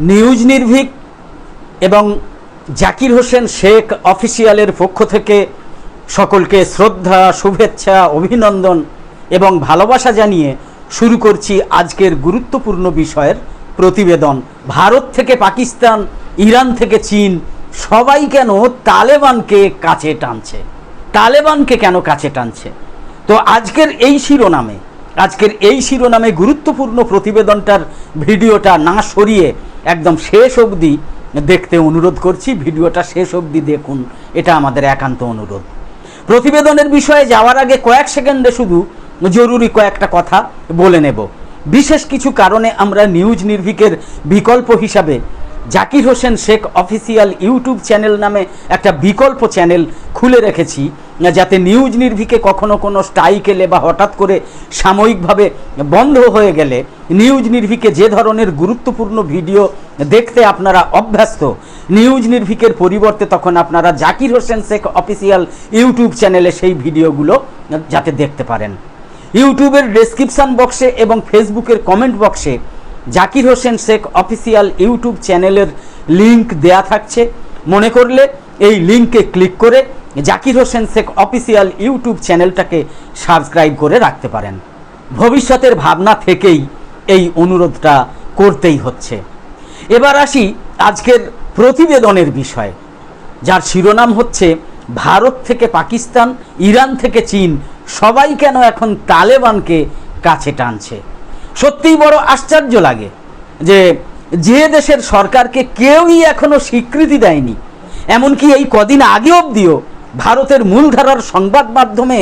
News নির্ভীক এবং জাকির হোসেন শেখ অফিসিয়ালের পক্ষ থেকে সকলকে শ্রদ্ধা, শুভেচ্ছা, অভিনন্দন এবং ভালোবাসা জানিয়ে শুরু করছি আজকের গুরুত্বপূর্ণ বিষয়ের প্রতিবেদন। ভারত থেকে পাকিস্তান, ইরান থেকে চীন, সবাই কেন তালেবানকে কাছে টানছে? তালেবানকে কেন কাছে টানছে? তো আজকের এই শিরোনামে আজকের এই শিরোনামে গুরুত্বপূর্ণ প্রতিবেদনটার ভিডিওটা না সরিয়ে একদম শেষ অবধি দেখতে অনুরোধ করছি, ভিডিওটা শেষ অবধি দেখুন, এটা আমাদের একান্ত অনুরোধ। প্রতিবেদনের বিষয়ে যাওয়ার আগে কয়েক সেকেন্ডে শুধু জরুরি কয়েকটা কথা বলে নেব। বিশেষ কিছু কারণে আমরা নিউজ নির্ভিকের বিকল্প হিসাবে Zakir Hossain Sheikh official YouTube channel নামে একটা বিকল্প চ্যানেল খুলে রেখেছি, যাতে নিউজ নির্ভিকে কখনো কোনো স্ট্রাইক এলে বা হঠাৎ করে সাময়িকভাবে বন্ধ হয়ে গেলে নিউজ নির্ভিকে যে ধরনের গুরুত্বপূর্ণ ভিডিও দেখতে আপনারা অভ্যস্ত, নিউজ নির্ভিকের পরিবর্তে তখন আপনারা জাকির হোসেন শেখ অফিসিয়াল ইউটিউব চ্যানেলে সেই ভিডিওগুলো যাতে দেখতে পারেন। ইউটিউবের ডেসক্রিপশন বক্সে এবং ফেসবুকের কমেন্ট বক্সে জাকির হোসেন শেখ অফিসিয়াল ইউটিউব চ্যানেলের লিংক দেয়া থাকছে। মনে করলে এই লিংকে ক্লিক করে জাকির হোসেন শেখ অফিসিয়াল ইউটিউব চ্যানেলটাকে সাবস্ক্রাইব করে রাখতে পারেন। ভবিষ্যতের ভাবনা থেকেই এই অনুরোধটা করতেই হচ্ছে। এবার আসি আজকের প্রতিবেদনের বিষয়। যার শিরোনাম হচ্ছে, ভারত থেকে পাকিস্তান, ইরান থেকে চীন সবাই কেন এখন তালেবানকে কাছে টানছে? সত্যিই বড় আশ্চর্য লাগে যে যে দেশের সরকারকে কেউই এখনও স্বীকৃতি দেয়নি। এমনকি এই কদিন আগে অবধিও ভারতের মূলধারার সংবাদ মাধ্যমে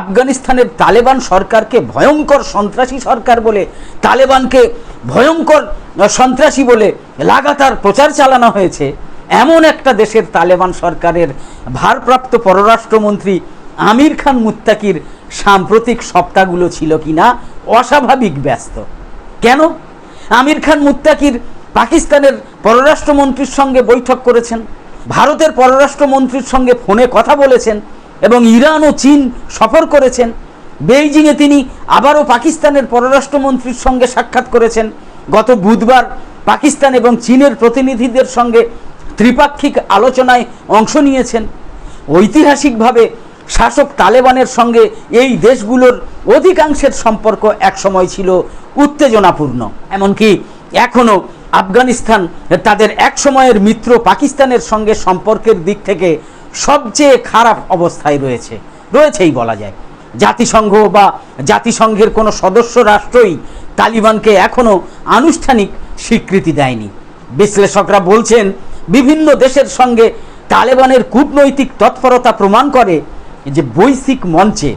আফগানিস্তানের তালেবান সরকারকে ভয়ঙ্কর সন্ত্রাসী সরকার বলে, তালেবানকে ভয়ঙ্কর সন্ত্রাসী বলে লাগাতার প্রচার চালানো হয়েছে। এমন একটা দেশের তালেবান সরকারের ভারপ্রাপ্ত পররাষ্ট্রমন্ত্রী আমির খান মুত্তাকির সাম্প্রতিক সপ্তাহগুলো ছিল কিনা অস্বাভাবিক ব্যস্ত। কেন? আমির খান মুত্তাকির পাকিস্তানের পররাষ্ট্রমন্ত্রীর সঙ্গে বৈঠক করেছেন, ভারতের পররাষ্ট্রমন্ত্রীর সঙ্গে ফোনে কথা বলেছেন এবং ইরান ও চীন সফর করেছেন। বেইজিংয়ে তিনি আবারও পাকিস্তানের পররাষ্ট্রমন্ত্রীর সঙ্গে সাক্ষাৎ করেছেন। গত বুধবার পাকিস্তান এবং চীনের প্রতিনিধিদের সঙ্গে ত্রিপাক্ষিক আলোচনায় অংশ নিয়েছেন। ঐতিহাসিকভাবে শাসক তালেবানের সঙ্গে এই দেশগুলোর অধিকাংশের সম্পর্ক একসময় ছিল উত্তেজনাপূর্ণ। এমনকি এখনও আফগানিস্তান তাদের এক সময়ের মিত্র পাকিস্তানের সঙ্গে সম্পর্কের দিক থেকে সবচেয়ে খারাপ অবস্থায় রয়েছে। রয়েছেই বলা যায়। জাতিসংঘ বা জাতিসংঘের কোনো সদস্য রাষ্ট্রই তালিবানকে এখনও আনুষ্ঠানিক স্বীকৃতি দেয়নি। বিশ্লেষকরা বলছেন, বিভিন্ন দেশের সঙ্গে তালেবানের কূটনৈতিক তৎপরতা প্রমাণ করে যে বৈশ্বিক মঞ্চে,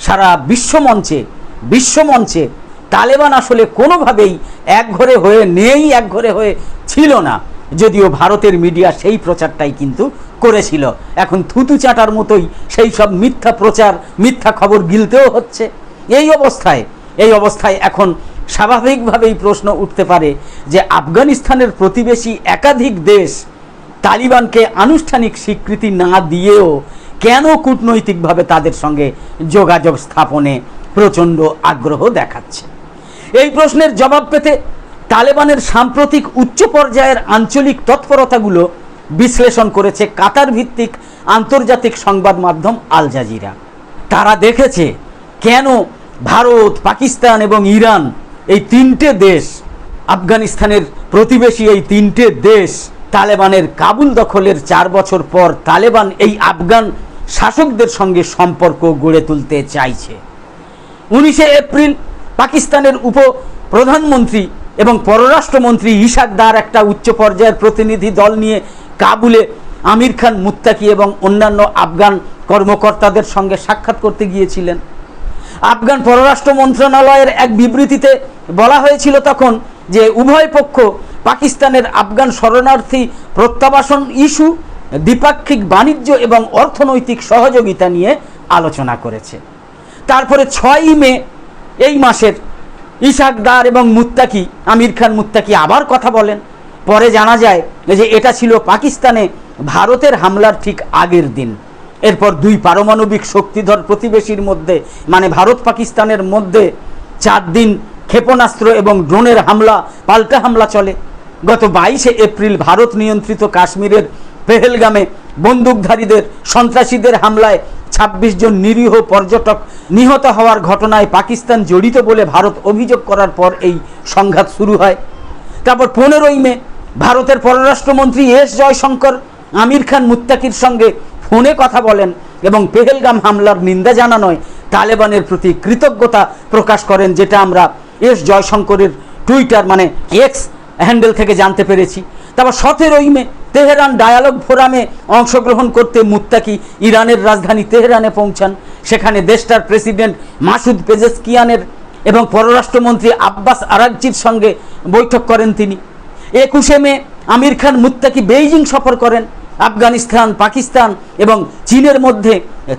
সারা বিশ্ব মঞ্চে বিশ্ব মঞ্চে তালেবান আসলে কোনোভাবেই একঘরে হয়ে নেই একঘরে হয়ে ছিল না। যদিও ভারতের মিডিয়া সেই প্রচারটাই কিন্তু করেছিল। এখন থুতু চাটার মতোই সেই সব মিথ্যা প্রচার, মিথ্যা খবর গিলতেও হচ্ছে। এই অবস্থায় এই অবস্থায় এখন স্বাভাবিকভাবেই প্রশ্ন উঠতে পারে যে আফগানিস্তানের প্রতিবেশী একাধিক দেশ তালিবানকে আনুষ্ঠানিক স্বীকৃতি না দিয়েও কেন কূটনৈতিকভাবে তাদের সঙ্গে যোগাযোগ স্থাপনে প্রচণ্ড আগ্রহ দেখাচ্ছে? এই প্রশ্নের জবাব পেতে তালেবানের সাম্প্রতিক উচ্চ পর্যায়ের আঞ্চলিক তৎপরতাগুলো বিশ্লেষণ করেছে কাতার ভিত্তিক আন্তর্জাতিক সংবাদ মাধ্যম আল জাজিরা। তারা দেখেছে কেন ভারত, পাকিস্তান এবং ইরান এই তিনটে দেশ, আফগানিস্তানের প্রতিবেশী এই তিনটে দেশ তালেবানের কাবুল দখলের চার বছর পর তালেবান এই আফগান শাসকদের সঙ্গে সম্পর্ক গড়ে তুলতে চাইছে। উনিশে এপ্রিল পাকিস্তানের উপ প্রধানমন্ত্রী এবং পররাষ্ট্রমন্ত্রী ইশাক একটা উচ্চ পর্যায়ের প্রতিনিধি দল নিয়ে কাবুলে আমির খান মুত্তাকি এবং অন্যান্য আফগান কর্মকর্তাদের সঙ্গে সাক্ষাৎ করতে গিয়েছিলেন। আফগান পররাষ্ট্র মন্ত্রণালয়ের এক বিবৃতিতে বলা হয়েছিল তখন যে উভয় পক্ষ পাকিস্তানের আফগান শরণার্থী প্রত্যাবাসন ইস্যু দ্বিপাক্ষিক বাণিজ্য এবং অর্থনৈতিক সহযোগিতা নিয়ে আলোচনা করেছে। তারপরে ছয়ই মে এই মাসের ইশাকদার এবং মুত্তাকি, আমির খান মুত্তাকি আবার কথা বলেন। পরে জানা যায় যে এটা ছিল পাকিস্তানে ভারতের হামলার ঠিক আগের দিন। এরপর দুই পারমাণবিক শক্তিধর প্রতিবেশীর মধ্যে মানে ভারত পাকিস্তানের মধ্যে চার দিন ক্ষেপণাস্ত্র এবং ড্রোনের হামলা, পাল্টা হামলা চলে। গত বাইশে এপ্রিল ভারত নিয়ন্ত্রিত কাশ্মীরের পেহেলগামে বন্দুকধারীদের, সন্ত্রাসীদের হামলায় ২৬ জন নিরীহ পর্যটক নিহত হওয়ার ঘটনায় পাকিস্তান জড়িত বলে ভারত অভিযোগ করার পর এই সংঘাত শুরু হয়। তারপর পনেরোই মে ভারতের পররাষ্ট্রমন্ত্রী এস জয়শঙ্কর, আমির খান মুত্তাকির সঙ্গে ফোনে কথা বলেন এবং পেহেলগাম হামলার নিন্দা জানানোয় তালেবানের প্রতি কৃতজ্ঞতা প্রকাশ করেন, যেটা আমরা এস জয়শঙ্করের টুইটার মানে এক্স হ্যান্ডেল থেকে জানতে পেরেছি। তারপর সতেরোই মে তেহরান ডায়ালগ ফোরামে অংশগ্রহণ করতে মুত্তাকি ইরানের রাজধানী তেহরানে পৌঁছান। সেখানে দেশটার প্রেসিডেন্ট মাসুদ পেজেসকিয়ানের এবং পররাষ্ট্রমন্ত্রী আব্বাস আরাকজির সঙ্গে বৈঠক করেন তিনি। একুশে মে আমির খান মুত্তাকি বেইজিং সফর করেন। আফগানিস্তান, পাকিস্তান এবং চীনের মধ্যে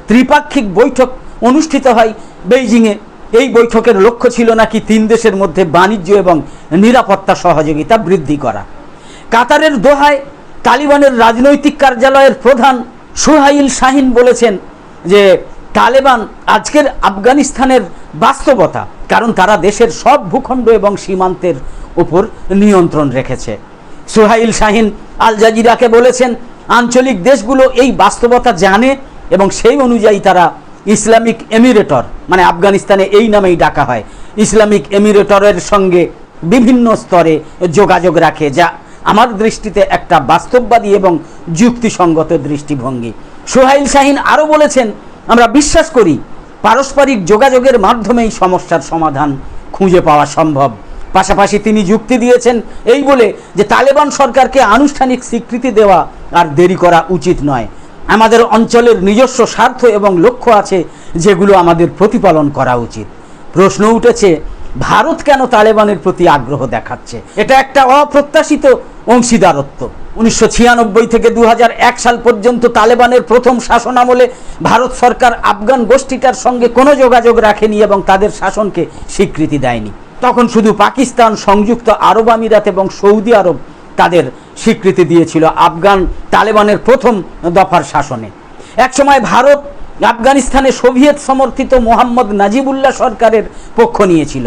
ত্রিপাক্ষিক বৈঠক অনুষ্ঠিত হয় বেইজিংয়ে এই বৈঠকের লক্ষ্য ছিল নাকি তিন দেশের মধ্যে বাণিজ্য এবং নিরাপত্তা সহযোগিতা বৃদ্ধি করা। কাতারের দোহায় তালিবানের রাজনৈতিক কার্যালয়ের প্রধান সোহাইল শাহিন বলেছেন যে, তালেবান আজকের আফগানিস্তানের বাস্তবতা, কারণ তারা দেশের সব ভূখণ্ড এবং সীমান্তের উপর নিয়ন্ত্রণ রেখেছে। সোহাইল শাহিন আল জাজিরাকে বলেছেন, আঞ্চলিক দেশগুলো এই বাস্তবতা জানে এবং সেই অনুযায়ী তারা ইসলামিক এমিরেটর মানে আফগানিস্তানে এই নামেই ডাকা হয়, ইসলামিক এমিরেটরের সঙ্গে বিভিন্ন স্তরে যোগাযোগ রাখে, যা আমার দৃষ্টিতে একটা বাস্তববাদী এবং যুক্তিসঙ্গত দৃষ্টিভঙ্গি। সোহাইল শাহিন আরও বলেছেন, আমরা বিশ্বাস করি, পারস্পরিক যোগাযোগের মাধ্যমেই সমস্যার সমাধান খুঁজে পাওয়া সম্ভব। পাশাপাশি তিনি যুক্তি দিয়েছেন এই বলে যে, তালেবান সরকারকে আনুষ্ঠানিক স্বীকৃতি দেওয়া আর দেরি করা উচিত নয়। আমাদের অঞ্চলের নিজস্ব স্বার্থ এবং লক্ষ্য আছে যেগুলো আমাদের প্রতিপালন করা উচিত। প্রশ্ন উঠেছে, ভারত কেন তালেবানের প্রতি আগ্রহ দেখাচ্ছে? এটা একটা অপ্রত্যাশিত অংশীদারত্ব। উনিশশো ছিয়ানব্বই থেকে দু হাজার এক সাল পর্যন্ত তালেবানের প্রথম শাসনামলে ভারত সরকার আফগান গোষ্ঠীটার সঙ্গে কোনো যোগাযোগ রাখেনি এবং তাদের শাসনকে স্বীকৃতি দেয়নি। তখন শুধু পাকিস্তান, সংযুক্ত আরব আমিরাত এবং সৌদি আরব তাদের স্বীকৃতি দিয়েছিল আফগান তালেবানের প্রথম দফার শাসনে। একসময় ভারত আফগানিস্তানে সোভিয়েত সমর্থিত মোহাম্মদ নাজিবুল্লাহ সরকারের পক্ষ নিয়েছিল।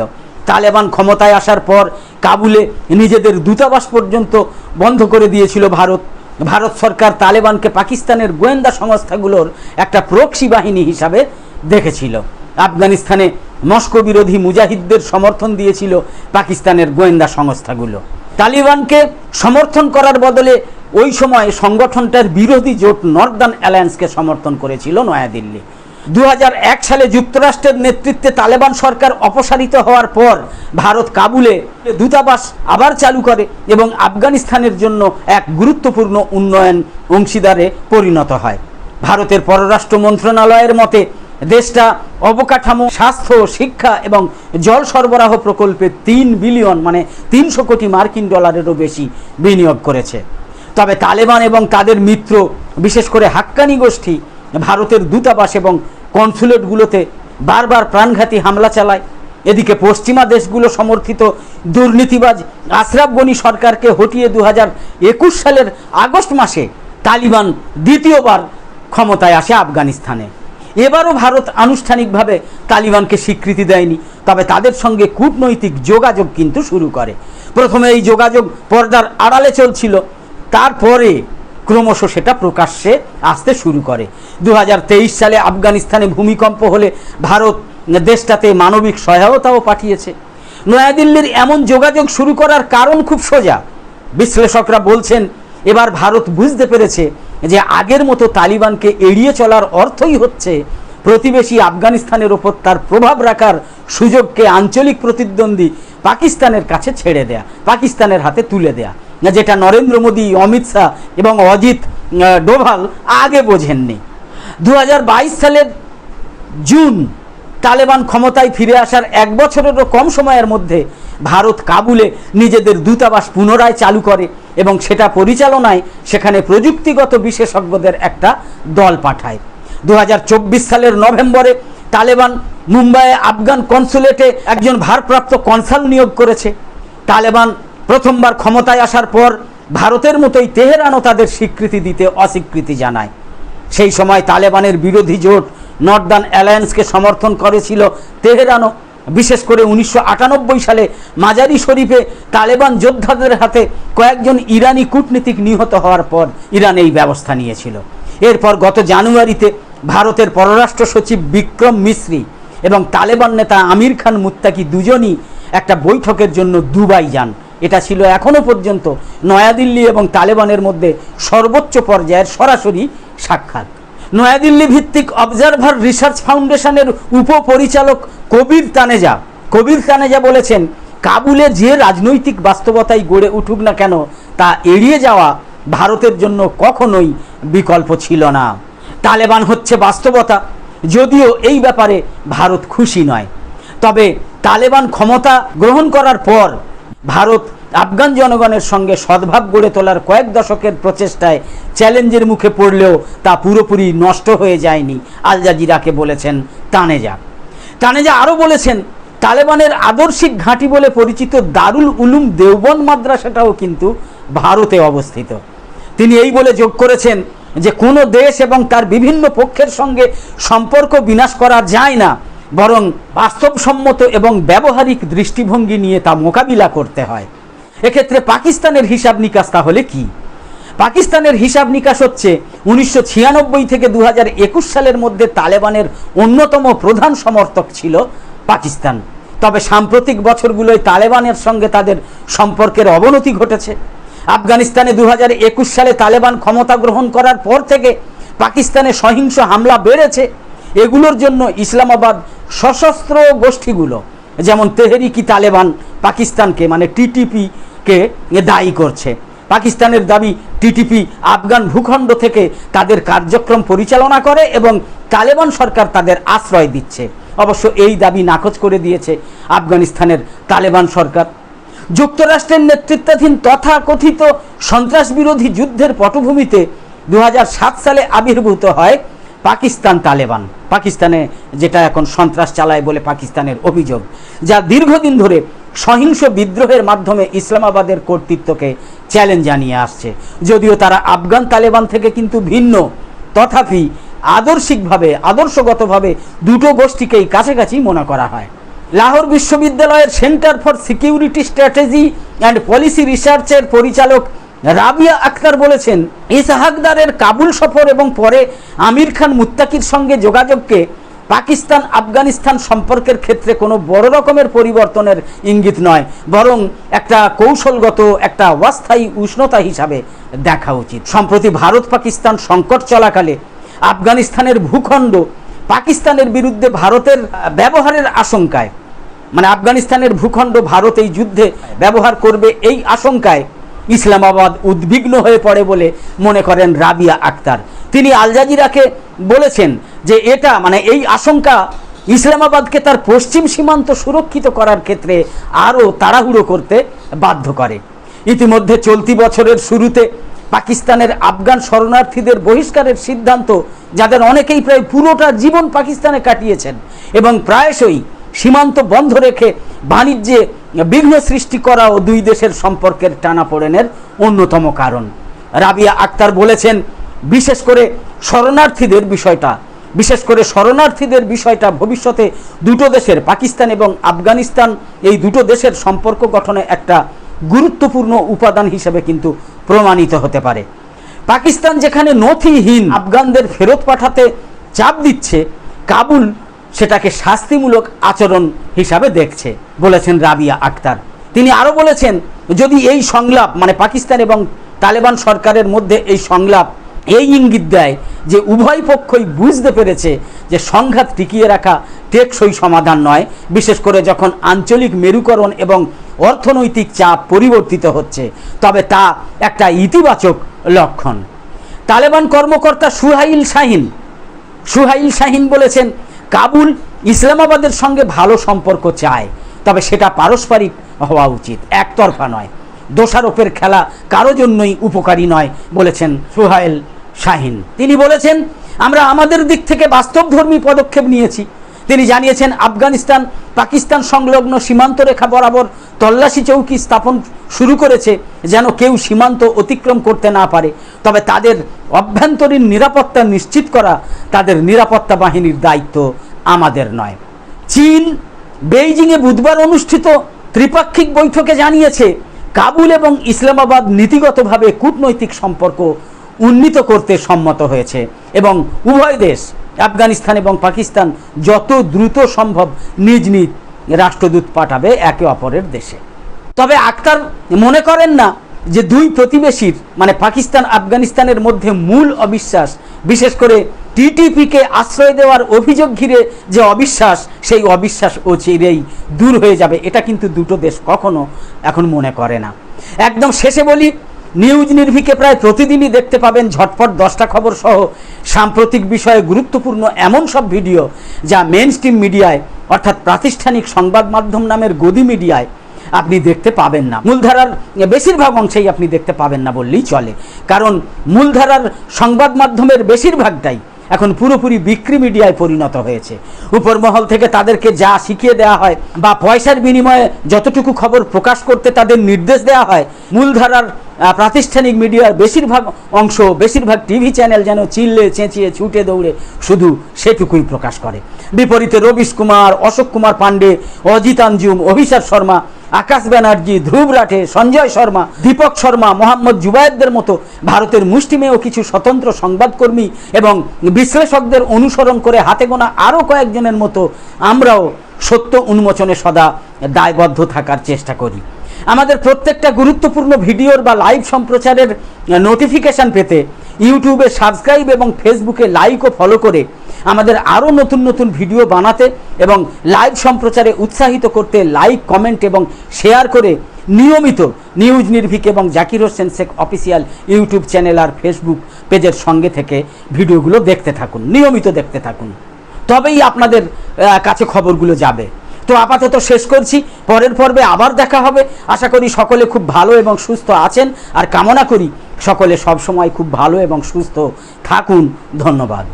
তালেবান ক্ষমতায় আসার পর কাবুলে নিজেদের দূতাবাস পর্যন্ত বন্ধ করে দিয়েছিল ভারত। ভারত সরকার তালেবানকে পাকিস্তানের গোয়েন্দা সংস্থাগুলোর একটা প্রক্সি বাহিনী হিসাবে দেখেছিল। আফগানিস্তানে মস্কো বিরোধী মুজাহিদদের সমর্থন দিয়েছিল পাকিস্তানের গোয়েন্দা সংস্থাগুলো। তালিবানকে সমর্থন করার বদলে ওই সময় সংগঠনটার বিরোধী জোট নর্দার্ন অ্যালায়েন্সকে সমর্থন করেছিল নয়াদিল্লি। দু হাজার এক সালে যুক্তরাষ্ট্রের নেতৃত্বে তালেবান সরকার অপসারিত হওয়ার পর ভারত কাবুলে দূতাবাস আবার চালু করে এবং আফগানিস্তানের জন্য এক গুরুত্বপূর্ণ উন্নয়ন অংশীদারে পরিণত হয়। ভারতের পররাষ্ট্র মন্ত্রণালয়ের মতে, দেশটা অবকাঠামো, স্বাস্থ্য, শিক্ষা এবং জল সরবরাহ প্রকল্পে তিন বিলিয়ন মানে তিনশো কোটি মার্কিন ডলারেরও বেশি বিনিয়োগ করেছে। তবে তালেবান এবং তাদের মিত্র, বিশেষ করে হাক্কানি গোষ্ঠী ভারতের দূতাবাস এবং কনসুলেটগুলোতে বারবার প্রাণঘাতী হামলা চালায়। এদিকে পশ্চিমা দেশগুলো সমর্থিত দুর্নীতিবাজ আশরাফ গনি সরকারকে হটিয়ে দু হাজার একুশ সালের আগস্ট মাসে তালিবান দ্বিতীয়বার ক্ষমতায় আসে আফগানিস্তানে। এবারও ভারত আনুষ্ঠানিকভাবে তালিবানকে স্বীকৃতি দেয়নি, তবে তাদের সঙ্গে কূটনৈতিক যোগাযোগ কিন্তু শুরু করে। প্রথমে এই যোগাযোগ পর্দার আড়ালে চলছিল, তারপরে ক্রমশ সেটা প্রকাশ্যে আসতে শুরু করে। দু হাজার তেইশ সালে আফগানিস্তানে ভূমিকম্প হলে ভারত দেশটাতে মানবিক সহায়তাও পাঠিয়েছে। নয়াদিল্লির এমন যোগাযোগ শুরু করার কারণ খুব সোজা। বিশ্লেষকরা বলছেন, এবার ভারত বুঝতে পেরেছে যে আগের মতো তালিবানকে এড়িয়ে চলার অর্থই হচ্ছে প্রতিবেশী আফগানিস্তানের ওপর তার প্রভাব রাখার সুযোগকে আঞ্চলিক প্রতিদ্বন্দ্বী পাকিস্তানের কাছে ছেড়ে দেয়া, পাকিস্তানের হাতে তুলে দেয়া। যেটা নরেন্দ্র মোদী, অমিত শাহ এবং অজিত ডোভাল আগে বোঝেননি। দু হাজার বাইশ সালের জুন তালেবান ক্ষমতায় ফিরে আসার এক বছরেরও কম সময়ের মধ্যে ভারত কাবুলে নিজেদের দূতাবাস পুনরায় চালু করে এবং সেটা পরিচালনায় সেখানে প্রযুক্তিগত বিশেষজ্ঞদের একটা দল পাঠায়। দু হাজার চব্বিশ সালের নভেম্বরে তালেবান মুম্বাইয়ে আফগান কনসুলেটে একজন ভারপ্রাপ্ত কনসাল নিয়োগ করেছে। তালেবান প্রথমবার ক্ষমতায় আসার পর ভারতের মতোই তেহরানও তাদের স্বীকৃতি দিতে অস্বীকৃতি জানায়। সেই সময় তালেবানের বিরোধী জোট নর্দার্ন অ্যালায়েন্সকে সমর্থন করেছিল তেহরানও। বিশেষ করে উনিশশো আটানব্বই সালে মাজারি শরীফে তালেবান যোদ্ধাদের হাতে কয়েকজন ইরানি কূটনীতিক নিহত হওয়ার পর ইরান এই ব্যবস্থা নিয়েছিল। এরপর গত জানুয়ারিতে ভারতের পররাষ্ট্র সচিব বিক্রম মিশ্রি এবং তালেবান নেতা আমির খান মুত্তাকি দুজনই একটা বৈঠকের জন্য দুবাই যান। এটা ছিল এখনও পর্যন্ত নয়াদিল্লি এবং তালেবানের মধ্যে সর্বোচ্চ পর্যায়ের সরাসরি সাক্ষাৎ। নয়াদিল্লি ভিত্তিক অবজারভার রিসার্চ ফাউন্ডেশনের উপপরিচালক কবির তানেজা কবির তানেজা বলেছেন, কাবুলে যে রাজনৈতিক বাস্তবতাই গড়ে উঠুক না কেন, তা এড়িয়ে যাওয়া ভারতের জন্য কখনোই বিকল্প ছিল না। তালেবান হচ্ছে বাস্তবতা, যদিও এই ব্যাপারে ভারত খুশি নয়। তবে তালেবান ক্ষমতা গ্রহণ করার পর ভারত আফগান জনগণের সঙ্গে সদ্ভাব গড়ে তোলার কয়েক দশকের প্রচেষ্টায় চ্যালেঞ্জের মুখে পড়লেও তা পুরোপুরি নষ্ট হয়ে যায়নি, আল জাজিরাকে বলেছেন তানেজা। তানেজা আরও বলেছেন, তালেবানের আদর্শিক ঘাঁটি বলে পরিচিত দারুল উলুম দেওবন মাদ্রাসাটাও কিন্তু ভারতে অবস্থিত। তিনি এই বলে যোগ করেছেন যে কোনো দেশ এবং তার বিভিন্ন পক্ষের সঙ্গে সম্পর্ক বিনাশ করা যায় না। বরং বাস্তবসম্মত এবং ব্যবহারিক দৃষ্টিভঙ্গি নিয়ে তা মোকাবিলা করতে হয়। এক্ষেত্রে পাকিস্তানের হিসাব নিকাশ তাহলে কি? পাকিস্তানের হিসাব নিকাশ হচ্ছে উনিশশো ছিয়ানব্বই থেকে দু হাজার একুশ সালের মধ্যে তালেবানের অন্যতম প্রধান সমর্থক ছিল পাকিস্তান। তবে সাম্প্রতিক বছরগুলোয় তালেবানের সঙ্গে তাদের সম্পর্কের অবনতি ঘটেছে। আফগানিস্তানে দু হাজার একুশ সালে তালেবান ক্ষমতা গ্রহণ করার পর থেকে পাকিস্তানে সহিংস হামলা বেড়েছে। এগুলোর জন্য ইসলামাবাদ সশস্ত্র গোষ্ঠীগুলো, যেমন তেহরিকি তালেবান পাকিস্তানকে মানে টিটিপিকে দায়ী করছে। পাকিস্তানের দাবি, টিটিপি আফগান ভূখণ্ড থেকে তাদের কার্যক্রম পরিচালনা করে এবং তালেবান সরকার তাদের আশ্রয় দিচ্ছে। অবশ্য এই দাবি নাকচ করে দিয়েছে আফগানিস্তানের তালেবান সরকার। যুক্তরাষ্ট্রের নেতৃত্বাধীন তথাকথিত সন্ত্রাস বিরোধী যুদ্ধের পটভূমিতে দু হাজার সাত সালে আবির্ভূত হয় পাকিস্তান তালেবান। পাকিস্তানে যেটা এখন সন্ত্রাস চালায় বলে পাকিস্তানের অভিযোগ, যা দীর্ঘদিন ধরে সহিংস বিদ্রোহের মাধ্যমে ইসলামাবাদের কর্তৃত্বকে চ্যালেঞ্জ জানিয়ে আসছে। যদিও তারা আফগান তালেবান থেকে কিন্তু ভিন্ন। তথাপি আদর্শিকভাবে, আদর্শগতভাবে দুটো গোষ্ঠীকেই কাছাকাছি মনে করা হয়। লাহোর বিশ্ববিদ্যালয়ের centre for security strategy and policy রিসার্চের পরিচালক রাবিয়া আক্তার বলেছেন ইসহাকদারের কাবুল সফর এবং পরে আমির খান মুত্তাকির সঙ্গে যোগাযোগকে পাকিস্তান আফগানিস্তান সম্পর্কের ক্ষেত্রে কোনো বড় রকমের পরিবর্তনের ইঙ্গিত নয়, বরং একটা কৌশলগত, একটা অস্থায়ী উষ্ণতা হিসাবে দেখা উচিত। সম্প্রতি ভারত পাকিস্তান সংকট চলাকালে আফগানিস্তানের ভূখণ্ড পাকিস্তানের বিরুদ্ধে ভারতের ব্যবহারের আশঙ্কায় মানে আফগানিস্তানের ভূখণ্ড ভারত এই যুদ্ধে ব্যবহার করবে এই আশঙ্কায় ইসলামাবাদ উদ্বিগ্ন হয়ে পড়ে বলে মনে করেন রাবিয়া আক্তার। তিনি আলজাজিরাকে বলেছেন যে এটা মানে এই আশঙ্কা ইসলামাবাদকে তার পশ্চিম সীমান্ত সুরক্ষিত করার ক্ষেত্রে আরও তাড়াহুড়ো করতে বাধ্য করে। ইতিমধ্যে চলতি বছরের শুরুতে পাকিস্তানের আফগান শরণার্থীদের বহিষ্কারের সিদ্ধান্ত, যাদের অনেকেই প্রায় পুরোটা জীবন পাকিস্তানে কাটিয়েছেন এবং প্রায়শই সীমান্ত বন্ধ রেখে বাণিজ্যে বিঘ্ন সৃষ্টি করা ও দুই দেশের সম্পর্কের টানাপোড়েনের অন্যতম কারণ। রাবিয়া আক্তার বলেছেন, বিশেষ করে শরণার্থীদের বিষয়টা, বিশেষ করে শরণার্থীদের বিষয়টা ভবিষ্যতে দুটো দেশের, পাকিস্তান এবং আফগানিস্তান, এই দুটো দেশের সম্পর্ক গঠনে একটা গুরুত্বপূর্ণ উপাদান হিসেবে কিন্তু প্রমাণিত হতে পারে। পাকিস্তান যেখানে নথিহীন আফগানদের ফেরত পাঠাতে চাপ দিচ্ছে, কাবুল সেটাকে শাস্তিমূলক আচরণ হিসাবে দেখছে, বলেছেন রাবিয়া আক্তার। তিনি আরও বলেছেন, যদি এই সংলাপ মানে পাকিস্তান এবং তালেবান সরকারের মধ্যে এই সংলাপ এই ইঙ্গিত দেয় যে উভয় পক্ষই বুঝতে পেরেছে যে সংঘাত টিকিয়ে রাখা টেকসই সমাধান নয়, বিশেষ করে যখন আঞ্চলিক মেরুকরণ এবং অর্থনৈতিক চাপ পরিবর্তিত হচ্ছে, তবে তা একটা ইতিবাচক লক্ষণ। তালেবান কর্মকর্তা সুহাইল শাহিন সুহাইল শাহিন বলেছেন কাবুল ইসলামাবাদের সঙ্গে ভালো সম্পর্ক চায়, তবে সেটা পারস্পরিক হওয়া উচিত, একতরফা নয়। দোষারোপের খেলা কারও জন্যই উপকারী নয়, বলেছেন সোহায়েল শাহিন। তিনি বলেছেন, আমরা আমাদের দিক থেকে বাস্তবধর্মী পদক্ষেপ নিয়েছি। তিনি জানিয়েছেন, আফগানিস্তান, পাকিস্তান সংলগ্ন সীমান্ত রেখা বরাবর তল্লাশি চৌকি স্থাপন শুরু করেছে যেন কেউ সীমান্ত অতিক্রম করতে না পারে। তবে তাদের অভ্যন্তরীণ নিরাপত্তা নিশ্চিত করা তাদের নিরাপত্তা বাহিনীর দায়িত্ব আমাদের নয়। চীন বেইজিংয়ে বুধবার অনুষ্ঠিত ত্রিপাক্ষিক বৈঠকে জানিয়েছে, কাবুল এবং ইসলামাবাদ নীতিগতভাবে কূটনৈতিক সম্পর্ক উন্নীত করতে সম্মত হয়েছে এবং উভয় দেশ আফগানিস্তান এবং পাকিস্তান যত দ্রুত সম্ভব নিজ নিজ রাষ্ট্রদূত পাঠাবে একে অপরের দেশে। তবে আক্তার মনে করেন না যে দুই প্রতিবেশীর মানে পাকিস্তান, আফগানিস্তানের মধ্যে মূল অবিশ্বাস, বিশেষ করে টিটিপিকে আশ্রয় দেওয়ার অভিযোগ ঘিরে যে অবিশ্বাস, সেই অবিশ্বাস ও চিরেই দূর হয়ে যাবে, এটা কিন্তু দুটো দেশ কখনো এখন মনে করে না। একদম শেষে বলি নিউজ নির্ভিকে প্রায় প্রতিদিনই দেখতে পাবেন ঝটপট দশটা খবর সহ সাম্প্রতিক বিষয়ে গুরুত্বপূর্ণ এমন সব ভিডিও যা মেন স্ট্রিম মিডিয়ায় অর্থাৎ প্রাতিষ্ঠানিক সংবাদ মাধ্যম নামের গদি মিডিয়ায় আপনি দেখতে পাবেন না। মূলধারার বেশিরভাগ অংশেই আপনি দেখতে পাবেন না বললেই চলে। কারণ মূলধারার সংবাদ মাধ্যমের বেশিরভাগটাই এখন পুরোপুরি বিক্রি মিডিয়ায় পরিণত হয়েছে। উপর মহল থেকে তাদেরকে যা শিখিয়ে দেওয়া হয় বা পয়সার বিনিময়ে যতটুকু খবর প্রকাশ করতে তাদের নির্দেশ দেওয়া হয়, মূলধারার প্রাতিষ্ঠানিক মিডিয়ার বেশিরভাগ অংশ, বেশিরভাগ টিভি চ্যানেল যেন চিল্লে, চেঁচিয়ে, ছুটে দৌড়ে শুধু সেটুকুই প্রকাশ করে। বিপরীতে রবিশ কুমার, অশোক কুমার পাণ্ডে, অজিত আঞ্জুম অভিষেক শর্মা আকাশ ব্যানার্জি, ধ্রুব রাঠে, সঞ্জয় শর্মা, দীপক শর্মা, মোহাম্মদ জুবায়েদদের মতো ভারতের মুষ্টিমেয় কিছু স্বতন্ত্র সংবাদকর্মী এবং বিশ্লেষকদের অনুসরণ করে হাতে গোনা আরও কয়েকজনের মতো আমরাও সত্য উন্মোচনে সদা দায়বদ্ধ থাকার চেষ্টা করি। আমাদের প্রত্যেকটা গুরুত্বপূর্ণ ভিডিওর বা লাইভ সম্প্রচারের নোটিফিকেশন পেতে ইউটিউবে সাবস্ক্রাইব এবং ফেসবুকে লাইক ও ফলো করে আমাদের আরও নতুন নতুন ভিডিও বানাতে এবং লাইভ সম্প্রচারে উৎসাহিত করতে লাইক, কমেন্ট এবং শেয়ার করে নিয়মিত নিউজ নির্ভীক এবং Zakir Hossain Sheikh official YouTube channel আর ফেসবুক পেজের সঙ্গে থেকে ভিডিওগুলো দেখতে থাকুন, নিয়মিত দেখতে থাকুন। তবেই আপনাদের কাছে খবরগুলো যাবে। তো আপাতত শেষ করছি, পরের পর্বে আবার দেখা হবে। আশা করি সকলে খুব ভালো এবং সুস্থ আছেন, আর কামনা করি সকলে সবসময় খুব ভালো এবং সুস্থ থাকুন। ধন্যবাদ।